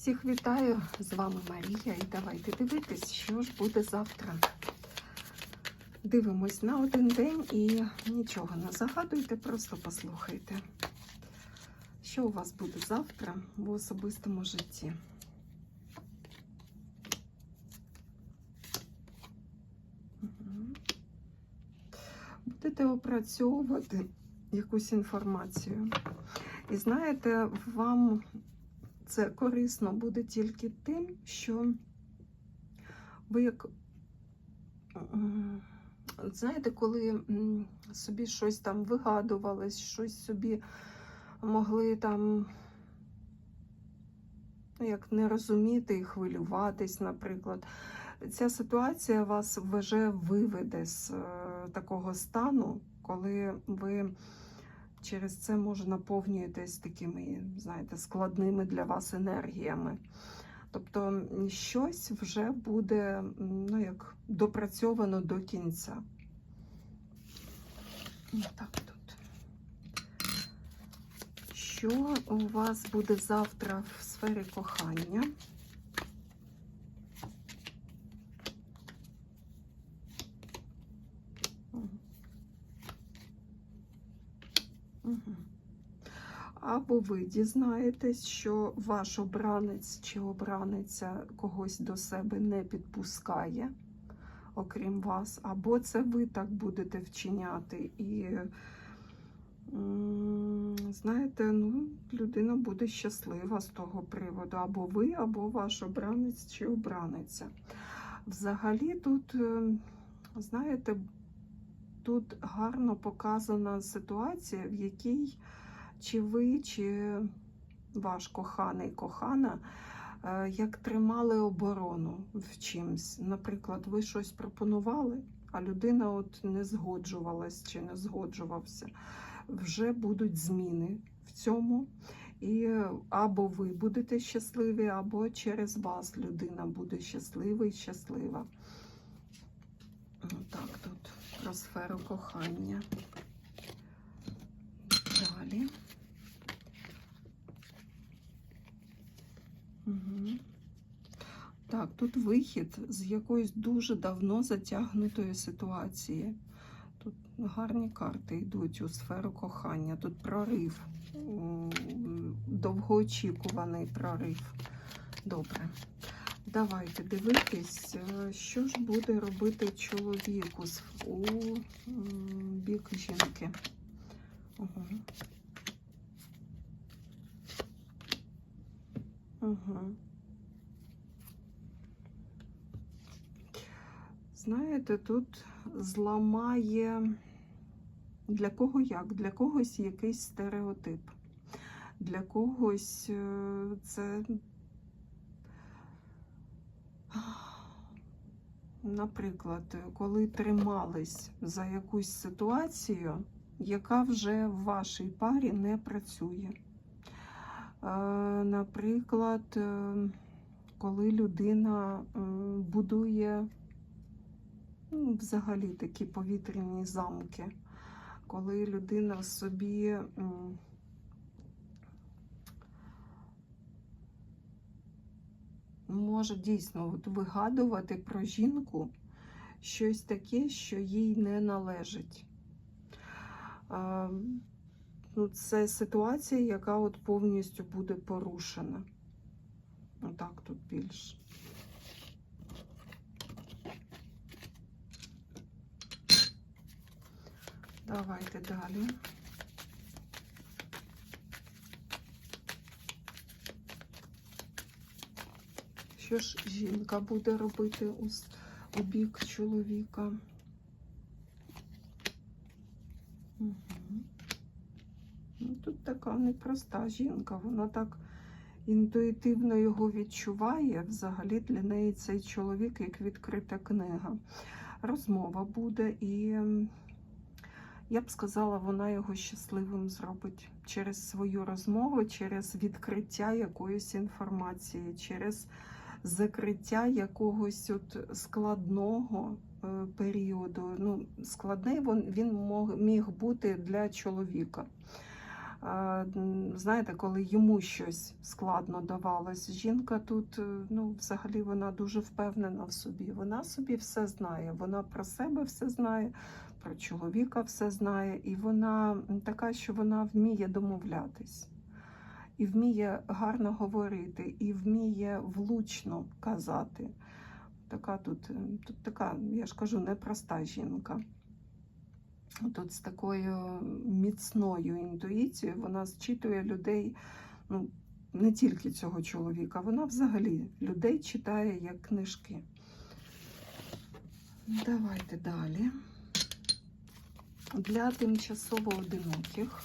Всіх вітаю! З вами Марія і давайте дивитись, що ж буде завтра. Дивимось на один день і нічого не загадуйте, просто послухайте, що у вас буде завтра в особистому житті. Будете опрацьовувати якусь інформацію. І знаєте, вам це корисно буде тільки тим, що ви як знаєте, коли собі щось там вигадувались, щось собі могли там ну, як не розуміти і хвилюватись, наприклад. Ця ситуація вас вже виведе з е, такого стану, коли ви через це може наповнюєтесь такими, знаєте, складними для вас енергіями. Тобто щось вже буде ну, як допрацьовано до кінця. Так тут. Що у вас буде завтра в сфері кохання? Або ви дізнаєтесь, що ваш обранець чи обраниця когось до себе не підпускає, окрім вас, або це ви так будете вчиняти. І, знаєте, ну, людина буде щаслива з того приводу, або ви, або ваш обранець чи обраниця. Взагалі тут, е, знаєте, тут гарно показана ситуація, в якій чи ви, чи ваш коханий кохана, е, як тримали оборону в чимсь. Наприклад, ви щось пропонували, а людина от не згоджувалась чи не згоджувався. Вже будуть зміни в цьому. І або ви будете щасливі, або через вас людина буде щаслива і щаслива. Так, про сферу кохання. Далі. Угу. Так, тут вихід з якоїсь дуже давно затягнутої ситуації. Тут гарні карти йдуть у сферу кохання. Тут прорив, довгоочікуваний прорив. Добре. Давайте дивитись, е, що ж буде робити чоловік у, бік жінки. Угу. Угу. Знаєте, тут зламає для кого як? Для когось якийсь стереотип. Для когось е, це Наприклад, коли тримались за якусь ситуацію, яка вже в вашій парі не працює. Е, Наприклад, е, коли людина е, будує ну, взагалі такі повітряні замки, коли людина собі може дійсно от вигадувати про жінку щось таке, що їй не належить. Ну, Це ситуація, яка от повністю буде порушена. Отак тут більше. Давайте далі. Що ж жінка буде робити у, у бік чоловіка? Угу. Тут така непроста жінка, вона так інтуїтивно його відчуває. Взагалі для неї цей чоловік як відкрита книга. Розмова буде, і я б сказала, вона його щасливим зробить через свою розмову, через відкриття якоїсь інформації, через закриття якогось от складного е, періоду. Ну, складний він, міг бути для чоловіка. знаєте, коли йому щось складно давалось. Жінка тут, е, ну, взагалі, вона дуже впевнена в собі. Вона собі все знає. Вона про себе все знає, про чоловіка все знає, і вона така, що вона вміє домовлятись. І вміє гарно говорити, і вміє влучно казати. Така тут, е, тут така, я ж кажу, непроста жінка. Тут з такою міцною інтуїцією вона зчитує людей, ну, не тільки цього чоловіка, вона взагалі людей читає як книжки. Давайте далі. Для тимчасово одиноких.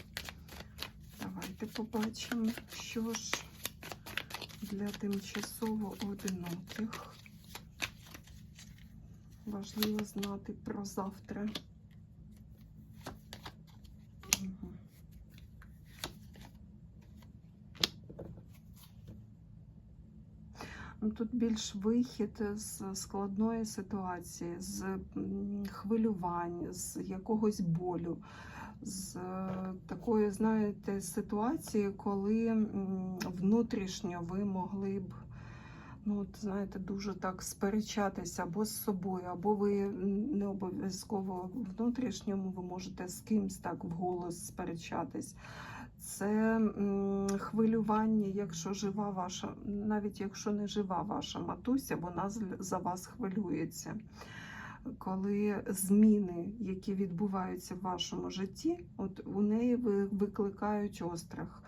Давайте побачимо, що ж для тимчасово одиноких важливо знати про завтра. Тут більш вихід з складної ситуації, з хвилювань, з якогось болю, з е, такої, знаєте, ситуації, коли внутрішньо ви могли б, ну, от, знаєте, дуже так сперечатися або з собою, або ви не обов'язково внутрішньому, ви можете з кимсь так вголос сперечатись. Це хвилювання, якщо жива ваша, навіть якщо не жива ваша матуся, вона за вас хвилюється. Коли зміни, які відбуваються в вашому житті, от у неї викликають острах.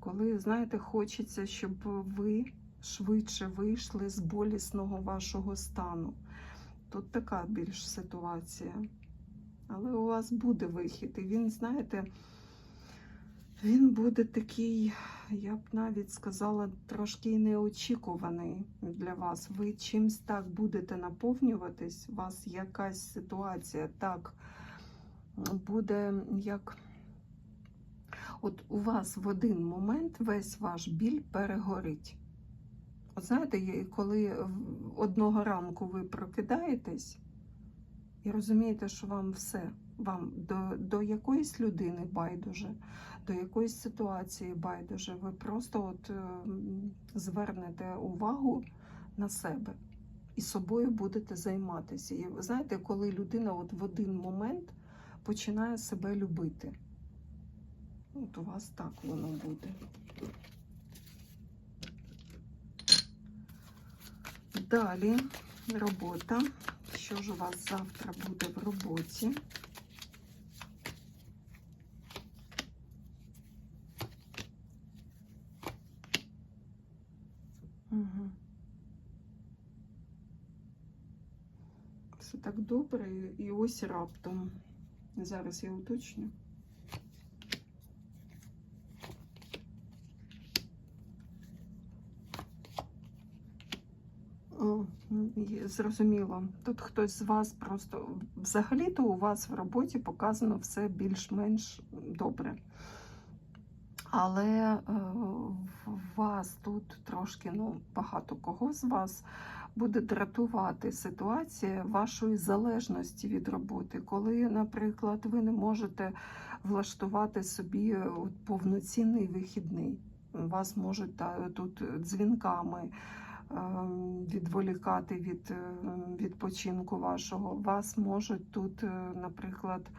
Коли, знаєте, хочеться, щоб ви швидше вийшли з болісного вашого стану. Тут така більш ситуація. Але у вас буде вихід, і він, знаєте, він буде такий, я б навіть сказала, трошки неочікуваний для вас. Ви чимсь так будете наповнюватись, у вас якась ситуація так буде як. От у вас в один момент весь ваш біль перегорить. От знаєте, коли одного ранку ви прокидаєтесь і розумієте, що вам все, вам до, до якоїсь людини байдуже, до якоїсь ситуації байдуже, ви просто от е, звернете увагу на себе і собою будете займатися. І знаєте, коли людина от в один момент починає себе любити. От у вас так воно буде. Далі робота. Що ж у вас завтра буде в роботі? Так добре, і ось раптом. Зараз я уточню. Зрозуміло. Тут хтось з вас просто взагалі-то у вас в роботі показано все більш-менш добре. Але е, вас тут трошки, ну, багато кого з вас буде дратувати ситуація вашої залежності від роботи, коли, наприклад, ви не можете влаштувати собі е, повноцінний вихідний. Вас можуть та, тут дзвінками ем, відволікати від е, відпочинку вашого. Вас можуть тут, е, наприклад,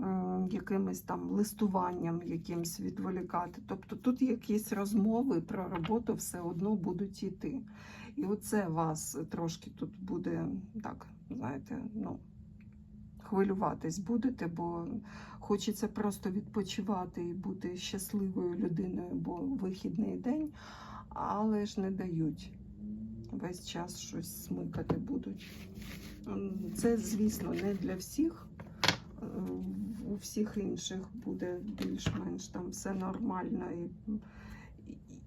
м, якимось там листуванням якимсь відволікати. Тобто тут якісь розмови про роботу все одно будуть йти. І оце вас трошки тут буде так, знаєте, ну. Хвилюватись будете, бо хочеться просто відпочивати і бути щасливою людиною, бо вихідний день, але ж не дають. Весь час щось смикати будуть. Це, звісно, не для всіх. Е, У всіх інших буде більш-менш там все нормально і,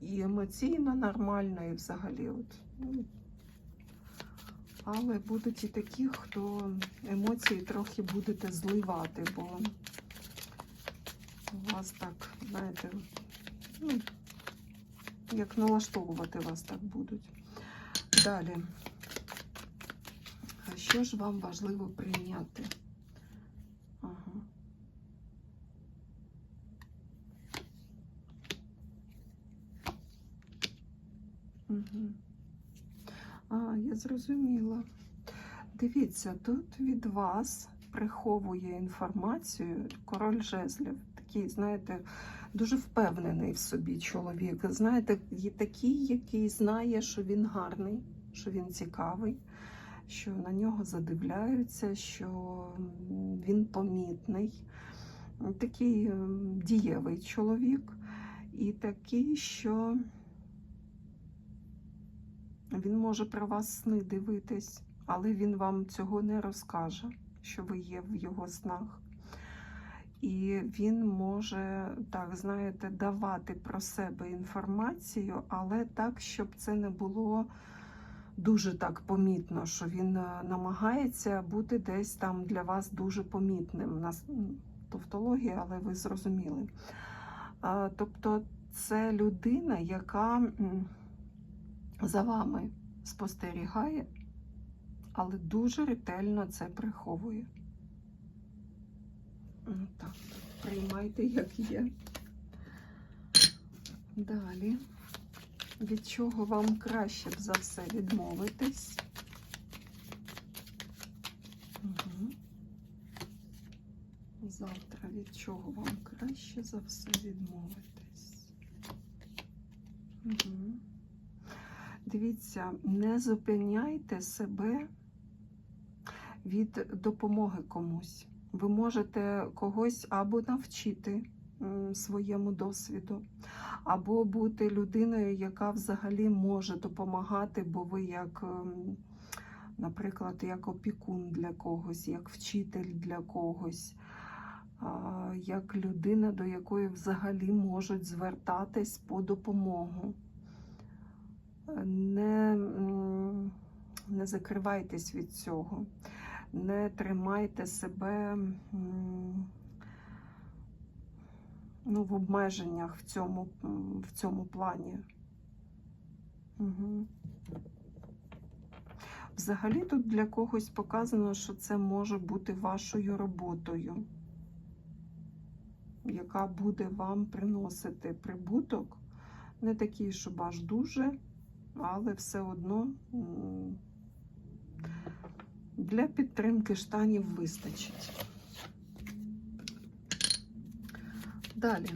і емоційно нормально, і взагалі. От. ну. Але будуть і такі, хто емоції трохи будете зливати, бо у вас так, знаєте, ну, як налаштовувати вас так будуть. Далі. Що ж вам важливо прийняти? А, я зрозуміла. Дивіться, тут від вас приховує інформацію король жезлів. Такий, знаєте, дуже впевнений в собі чоловік. Знаєте, такий, який знає, що він гарний, що він цікавий, що на нього задивляються, що він помітний. Такий дієвий чоловік. І такий, що він може про вас сни дивитись, але він вам цього не розкаже, що ви є в його снах. І він може, так, знаєте, давати про себе інформацію, але так, щоб це не було дуже так помітно, що він е, намагається бути десь там для вас дуже помітним. У нас тавтологія, але ви зрозуміли. Тобто це людина, яка за вами спостерігає, але дуже ретельно це приховує. Так, приймайте, як є. Далі. Від чого вам краще б за все відмовитись? Завтра від чого вам краще за все відмовитись? Угу. Дивіться, не зупиняйте себе від допомоги комусь. Ви можете когось або навчити своєму досвіду, або бути людиною, яка взагалі може допомагати, бо ви як, ем, наприклад, як опікун для когось, як вчитель для когось, як людина, до якої взагалі можуть звертатись по допомогу. Не, не закривайтесь від цього не тримайте себе ну, в обмеженнях в цьому, в цьому плані. Угу. Взагалі тут для когось показано, що це може бути вашою роботою, яка буде вам приносити прибуток. Не такий, щоб аж дуже, але все одно для підтримки штанів вистачить. Далі.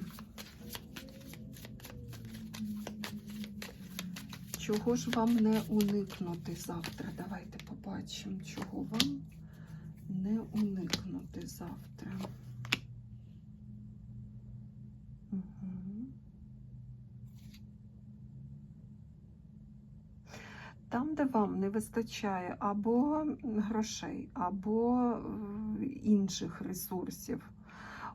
Чого ж вам не уникнути завтра? Давайте побачимо, чого вам не уникнути завтра. Угу. Там, де вам не вистачає або грошей, або е, інших ресурсів,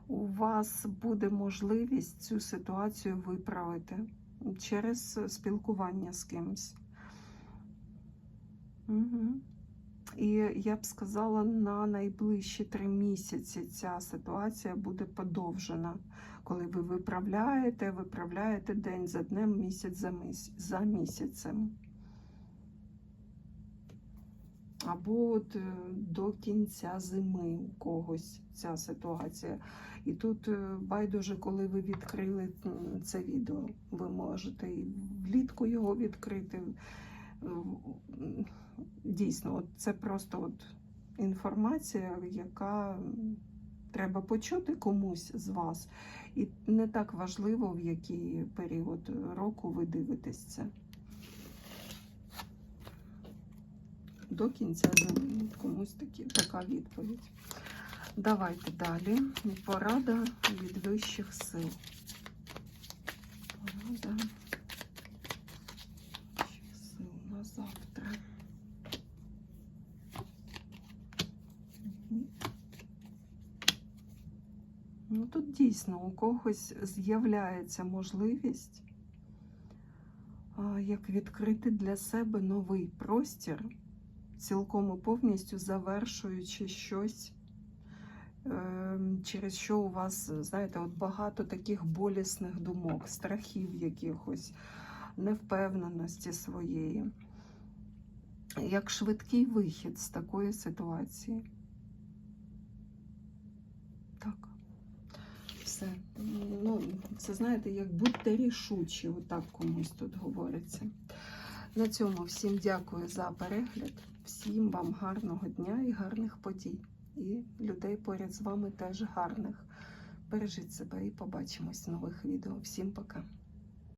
у вас буде можливість цю ситуацію виправити через спілкування з кимось. Угу. І я б сказала, на найближчі три місяці ця ситуація буде подовжена, коли ви виправляєте, виправляєте день за днем, місяць за, місяць, за місяцем. Або от е, до кінця зими у когось ця ситуація. І тут е, байдуже, коли ви відкрили це відео, ви можете і влітку його відкрити. Е, Дійсно, от це просто от інформація, яка треба почути комусь з вас. І не так важливо, в який період року ви дивитесь це. До кінця зими. Комусь такі, така відповідь. Давайте далі. Порада від вищих сил. Порада вищих сил на завтра. Ну, тут дійсно у когось з'являється можливість як відкрити для себе новий простір цілком і повністю завершуючи щось, ем, через що у вас, знаєте, от багато таких болісних думок, страхів якихось, невпевненості своєї. Як швидкий вихід з такої ситуації. Так. Все. Ну, це знаєте, як будьте рішучі, отак комусь тут говориться. На цьому всім дякую за перегляд. Всім вам гарного дня і гарних подій. І людей поряд з вами теж гарних. Бережіть себе і побачимось в нових відео. Всім пока!